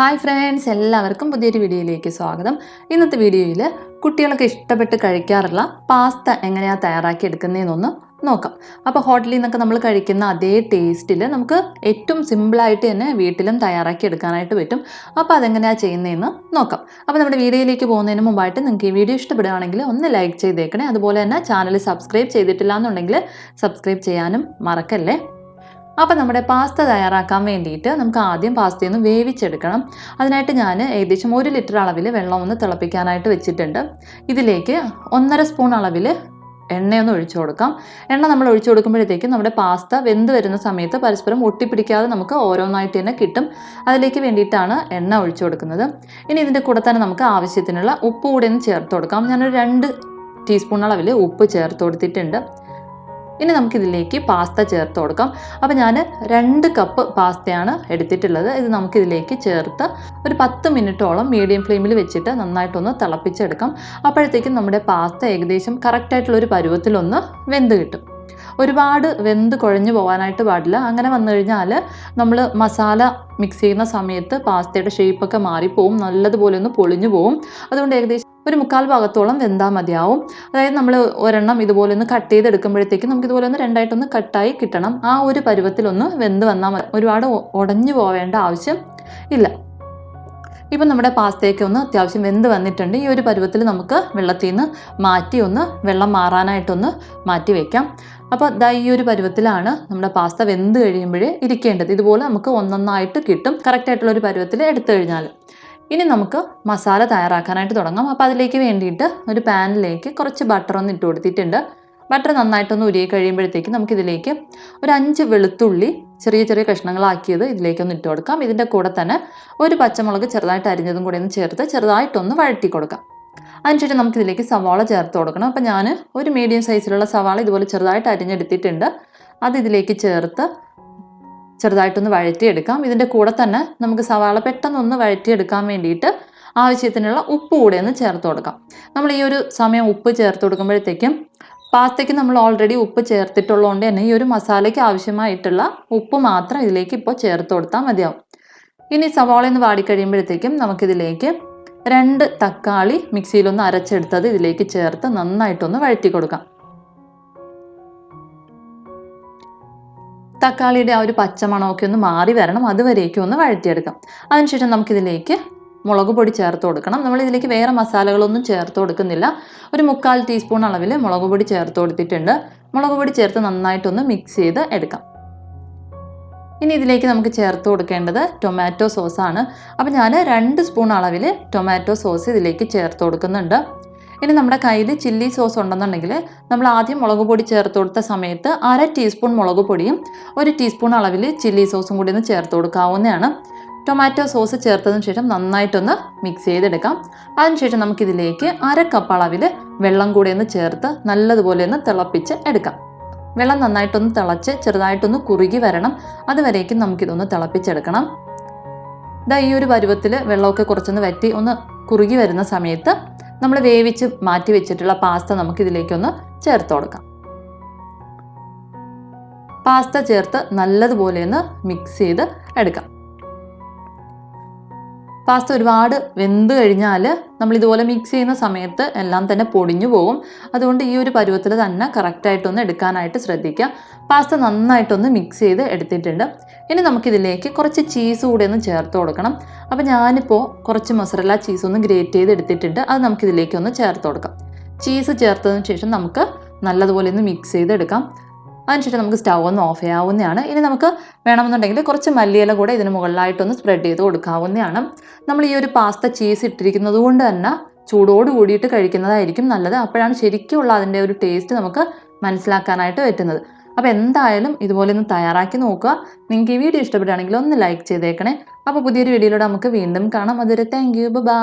Hi friends എല്ലാവർക്കും പുതിയൊരു വീഡിയോയിലേക്ക് സ്വാഗതം. ഇന്നത്തെ വീഡിയോയിൽ കുട്ടികളൊക്കെ ഇഷ്ടപ്പെട്ട് കഴിക്കാറുള്ള പാസ്ത എങ്ങനെയാണ് തയ്യാറാക്കി എടുക്കുന്നതെന്നൊന്ന് നോക്കാം. അപ്പോൾ ഹോട്ടലിൽ നിന്നൊക്കെ നമ്മൾ കഴിക്കുന്ന അതേ ടേസ്റ്റിൽ നമുക്ക് ഏറ്റവും സിമ്പിളായിട്ട് തന്നെ വീട്ടിലും തയ്യാറാക്കി എടുക്കാനായിട്ട് പറ്റും. അപ്പോൾ അതെങ്ങനെയാണ് ചെയ്യുന്നതെന്ന് നോക്കാം. അപ്പോൾ നമ്മുടെ വീഡിയോയിലേക്ക് പോകുന്നതിന് മുമ്പായിട്ട് നിങ്ങൾക്ക് ഈ വീഡിയോ ഇഷ്ടപ്പെടുകയാണെങ്കിൽ ഒന്ന് ലൈക്ക് ചെയ്തേക്കണേ. അതുപോലെ തന്നെ ചാനൽ സബ്സ്ക്രൈബ് ചെയ്തിട്ടില്ല എന്നുണ്ടെങ്കിൽ സബ്സ്ക്രൈബ് ചെയ്യാനും മറക്കല്ലേ? അപ്പോൾ നമ്മുടെ പാസ്ത തയ്യാറാക്കാൻ വേണ്ടിയിട്ട് നമുക്ക് ആദ്യം പാസ്തയൊന്ന് വേവിച്ചെടുക്കണം. അതിനായിട്ട് ഞാൻ ഏകദേശം ഒരു ലിറ്റർ അളവിൽ വെള്ളം ഒന്ന് തിളപ്പിക്കാനായിട്ട് വെച്ചിട്ടുണ്ട്. ഇതിലേക്ക് ഒന്നര സ്പൂൺ അളവിൽ എണ്ണയൊന്ന് ഒഴിച്ചു കൊടുക്കാം. എണ്ണ നമ്മൾ ഒഴിച്ചു കൊടുക്കുമ്പോഴത്തേക്കും നമ്മുടെ പാസ്ത വെന്ത് വരുന്ന സമയത്ത് പരസ്പരം ഒട്ടിപ്പിടിക്കാതെ നമുക്ക് ഓരോന്നായിട്ട് തന്നെ കിട്ടും. അതിലേക്ക് വേണ്ടിയിട്ടാണ് എണ്ണ ഒഴിച്ചു കൊടുക്കുന്നത്. ഇനി ഇതിന്റെ കൂടെ തന്നെ നമുക്ക് ആവശ്യത്തിനുള്ള ഉപ്പ് കൂടെ ഒന്ന് ചേർത്ത് കൊടുക്കാം. ഞാനൊരു രണ്ട് ടീസ്പൂൺ അളവിൽ ഉപ്പ് ചേർത്ത് കൊടുത്തിട്ടുണ്ട്. ഇനി നമുക്കിതിലേക്ക് പാസ്ത ചേർത്ത് കൊടുക്കാം. അപ്പോൾ ഞാൻ രണ്ട് കപ്പ് പാസ്തയാണ് എടുത്തിട്ടുള്ളത്. ഇത് നമുക്കിതിലേക്ക് ചേർത്ത് ഒരു പത്ത് മിനിറ്റോളം മീഡിയം ഫ്ലെയിമിൽ വെച്ചിട്ട് നന്നായിട്ടൊന്ന് തിളപ്പിച്ചെടുക്കാം. അപ്പോഴത്തേക്കും നമ്മുടെ പാസ്ത ഏകദേശം കറക്റ്റായിട്ടുള്ളൊരു പരുവത്തിലൊന്ന് വെന്ത് കിട്ടും. ഒരുപാട് വെന്ത് കുഴഞ്ഞു പോകാനായിട്ട് പാടില്ല. അങ്ങനെ വന്നു കഴിഞ്ഞാൽ നമ്മൾ മസാല മിക്സ് ചെയ്യുന്ന സമയത്ത് പാസ്തയുടെ ഷേപ്പൊക്കെ മാറിപ്പോവും. നല്ലതുപോലെ ഒന്ന് പൊളിഞ്ഞു പോവും. അതുകൊണ്ട് ഏകദേശം ഒരു മുക്കാൽ ഭാഗത്തോളം വെന്താൽ മതിയാവും. അതായത് നമ്മൾ ഒരെണ്ണം ഇതുപോലെ ഒന്ന് കട്ട് ചെയ്തെടുക്കുമ്പോഴത്തേക്കും നമുക്ക് ഇതുപോലെ ഒന്ന് രണ്ടായിട്ടൊന്ന് കട്ടായി കിട്ടണം. ആ ഒരു പരുവത്തിലൊന്ന് വെന്ത് വന്നാൽ മതി. ഒരുപാട് ഉടഞ്ഞു പോവേണ്ട ആവശ്യം ഇല്ല. ഇപ്പം നമ്മുടെ പാസ്തയൊക്കെ ഒന്ന് അത്യാവശ്യം വെന്ത് വന്നിട്ടുണ്ട്. ഈ ഒരു പരുവത്തിൽ നമുക്ക് വെള്ളത്തിൽ നിന്ന് മാറ്റി ഒന്ന് വെള്ളം മാറാനായിട്ടൊന്ന് മാറ്റി വയ്ക്കാം അപ്പോൾ ദാ ഈ ഒരു പരുവത്തിലാണ് നമ്മുടെ പാസ്ത വെന്ത് കഴിയുമ്പോഴേ ഇരിക്കേണ്ടത്. ഇതുപോലെ നമുക്ക് ഒന്നൊന്നായിട്ട് കിട്ടും. കറക്റ്റായിട്ടുള്ള ഒരു പരുവത്തിൽ എടുത്തു കഴിഞ്ഞാൽ ഇനി നമുക്ക് മസാല തയ്യാറാക്കാനായിട്ട് തുടങ്ങാം. അപ്പോൾ അതിലേക്ക് വേണ്ടിയിട്ട് ഒരു പാനിലേക്ക് കുറച്ച് ബട്ടർ ഒന്ന് ഇട്ട് കൊടുത്തിട്ടുണ്ട്. ബട്ടർ നന്നായിട്ടൊന്ന് ഉരുകി കഴിയുമ്പോഴത്തേക്ക് നമുക്കിതിലേക്ക് ഒരു അഞ്ച് വെളുത്തുള്ളി ചെറിയ ചെറിയ കഷ്ണങ്ങളാക്കിയത് ഇതിലേക്കൊന്ന് ഇട്ട് കൊടുക്കാം. ഇതിന്റെ കൂടെ തന്നെ ഒരു പച്ചമുളക് ചെറുതായിട്ട് അരിഞ്ഞതും കൂടെ ഒന്ന് ചേർത്ത് ചെറുതായിട്ടൊന്ന് വഴറ്റി കൊടുക്കാം. അതിനുശേഷം നമുക്കിതിലേക്ക് സവാള ചേർത്ത് കൊടുക്കണം. അപ്പോൾ ഞാൻ ഒരു മീഡിയം സൈസിലുള്ള സവാള ഇതുപോലെ ചെറുതായിട്ട് അരിഞ്ഞെടുത്തിട്ടുണ്ട്. അത് ഇതിലേക്ക് ചേർത്ത് ചെറുതായിട്ടൊന്ന് വഴറ്റിയെടുക്കാം. ഇതിന്റെ കൂടെ തന്നെ നമുക്ക് സവാള പെട്ടെന്നൊന്ന് വഴറ്റിയെടുക്കാൻ വേണ്ടിയിട്ട് ആവശ്യത്തിനുള്ള ഉപ്പ് കൂടെ ഒന്ന് ചേർത്ത് കൊടുക്കാം. നമ്മൾ ഈ ഒരു സമയം ഉപ്പ് ചേർത്ത് കൊടുക്കുമ്പോഴത്തേക്കും പാസ്തയ്ക്ക് നമ്മൾ ഓൾറെഡി ഉപ്പ് ചേർത്തിട്ടുള്ളതുകൊണ്ട് തന്നെ ഈ ഒരു മസാലയ്ക്ക് ആവശ്യമായിട്ടുള്ള ഉപ്പ് മാത്രം ഇതിലേക്ക് ഇപ്പോൾ ചേർത്ത് കൊടുത്താൽ മതിയാവും. ഇനി സവാള ഒന്ന് വാടിക്കഴിയുമ്പോഴത്തേക്കും നമുക്കിതിലേക്ക് രണ്ട് തക്കാളി മിക്സിയിലൊന്ന് അരച്ചെടുത്തത് ഇതിലേക്ക് ചേർത്ത് നന്നായിട്ടൊന്ന് വഴറ്റി കൊടുക്കാം തക്കാളിയുടെ ആ ഒരു പച്ചമണമൊക്കെ ഒന്ന് മാറി വരണം അതുവരേക്കും ഒന്ന് വഴറ്റിയെടുക്കാം. അതിനുശേഷം നമുക്കിതിലേക്ക് മുളക് പൊടി ചേർത്ത് കൊടുക്കണം. നമ്മൾ ഇതിലേക്ക് വേറെ മസാലകളൊന്നും ചേർത്ത് കൊടുക്കുന്നില്ല. ഒരു മുക്കാൽ ടീസ്പൂൺ അളവിൽ മുളക് പൊടി ചേർത്ത് കൊടുത്തിട്ടുണ്ട്. മുളക് പൊടി ചേർത്ത് നന്നായിട്ടൊന്ന് മിക്സ് ചെയ്ത് എടുക്കാം. ഇനി ഇതിലേക്ക് നമുക്ക് ചേർത്ത് കൊടുക്കേണ്ടത് ടൊമാറ്റോ സോസാണ് അപ്പോൾ ഞാൻ രണ്ട് സ്പൂൺ അളവിൽ ടൊമാറ്റോ സോസ് ഇതിലേക്ക് ചേർത്ത് കൊടുക്കുന്നുണ്ട്. ഇനി നമ്മുടെ കയ്യിൽ ചില്ലി സോസ് ഉണ്ടെന്നുണ്ടെങ്കിൽ നമ്മൾ ആദ്യം മുളക് പൊടി ചേർത്ത് കൊടുത്ത സമയത്ത് അര ടീസ്പൂൺ മുളക് പൊടിയും ഒരു ടീസ്പൂൺ അളവിൽ ചില്ലി സോസും കൂടി ഒന്ന് ചേർത്ത് കൊടുക്കാവുന്നതാണ്. ടൊമാറ്റോ സോസ് ചേർത്തതിന് ശേഷം നന്നായിട്ടൊന്ന് മിക്സ് ചെയ്തെടുക്കാം. അതിനുശേഷം നമുക്കിതിലേക്ക് അര കപ്പ് അളവിൽ വെള്ളം കൂടി ഒന്ന് ചേർത്ത് നല്ലതുപോലെ ഒന്ന് തിളപ്പിച്ച് എടുക്കാം. വെള്ളം നന്നായിട്ടൊന്ന് തിളച്ച് ചെറുതായിട്ടൊന്ന് കുറുകി വരണം. അതുവരേക്കും നമുക്കിതൊന്ന് തിളപ്പിച്ചെടുക്കണം. ഇതാ ഈ ഒരു പരുവത്തിൽ വെള്ളമൊക്കെ കുറച്ചൊന്ന് വറ്റി ഒന്ന് കുറുകി വരുന്ന സമയത്ത് നമ്മൾ വേവിച്ച് മാറ്റി വെച്ചിട്ടുള്ള പാസ്ത നമുക്ക് ഇതിലേക്കൊന്ന് ചേർത്ത് കൊടുക്കാം. പാസ്ത ചേർത്ത് നല്ലതുപോലെ ഒന്ന് മിക്സ് ചെയ്ത് എടുക്കാം. പാസ്ത ഒരുപാട് വെന്ത് കഴിഞ്ഞാൽ നമ്മൾ ഇതുപോലെ മിക്സ് ചെയ്യുന്ന സമയത്ത് എല്ലാം തന്നെ പൊടിഞ്ഞു പോകും. അതുകൊണ്ട് ഈ ഒരു പരുവത്തിൽ തന്നെ കറക്റ്റായിട്ടൊന്ന് എടുക്കാനായിട്ട് ശ്രദ്ധിക്കുക. പാസ്ത നന്നായിട്ടൊന്ന് മിക്സ് ചെയ്ത് എടുത്തിട്ടുണ്ട്. ഇനി നമുക്കിതിലേക്ക് കുറച്ച് ചീസ് കൂടെ ഒന്ന് ചേർത്ത് കൊടുക്കണം. അപ്പോൾ ഞാനിപ്പോൾ കുറച്ച് മൊസറല്ല ചീസ് ഒന്ന് ഗ്രേറ്റ് ചെയ്ത് എടുത്തിട്ടുണ്ട്. അത് നമുക്കിതിലേക്ക് ഒന്ന് ചേർത്ത് കൊടുക്കാം. ചീസ് ചേർത്തതിന് ശേഷം നമുക്ക് നല്ലതുപോലെ ഒന്ന് മിക്സ് ചെയ്തെടുക്കാം. അതിനുശേഷം നമുക്ക് സ്റ്റൗ ഒന്ന് ഓഫ് ചെയ്യാവുന്നതാണ്. ഇനി നമുക്ക് വേണമെന്നുണ്ടെങ്കിൽ കുറച്ച് മല്ലിയില കൂടെ ഇതിന് മുകളിലായിട്ടൊന്ന് സ്പ്രെഡ് ചെയ്ത് കൊടുക്കാവുന്നതാണ്. നമ്മൾ ഈ ഒരു പാസ്ത ചീസ് ഇട്ടിരിക്കുന്നത് കൊണ്ട് തന്നെ ചൂടോട് കൂടിയിട്ട് കഴിക്കുന്നതായിരിക്കും നല്ലത്. അപ്പോഴാണ് ശരിക്കുമുള്ള അതിന്റെ ഒരു ടേസ്റ്റ് നമുക്ക് മനസ്സിലാക്കാനായിട്ട് പറ്റുന്നത്. അപ്പോൾ എന്തായാലും ഇതുപോലെ ഒന്ന് തയ്യാറാക്കി നോക്കുക. നിങ്ങൾക്ക് ഈ വീഡിയോ ഇഷ്ടപ്പെടുകയാണെങ്കിൽ ഒന്ന് ലൈക്ക് ചെയ്തേക്കണേ. അപ്പോൾ പുതിയൊരു വീഡിയോയിലൂടെ നമുക്ക് വീണ്ടും കാണാം. അതൊരു താങ്ക് യു ബൈ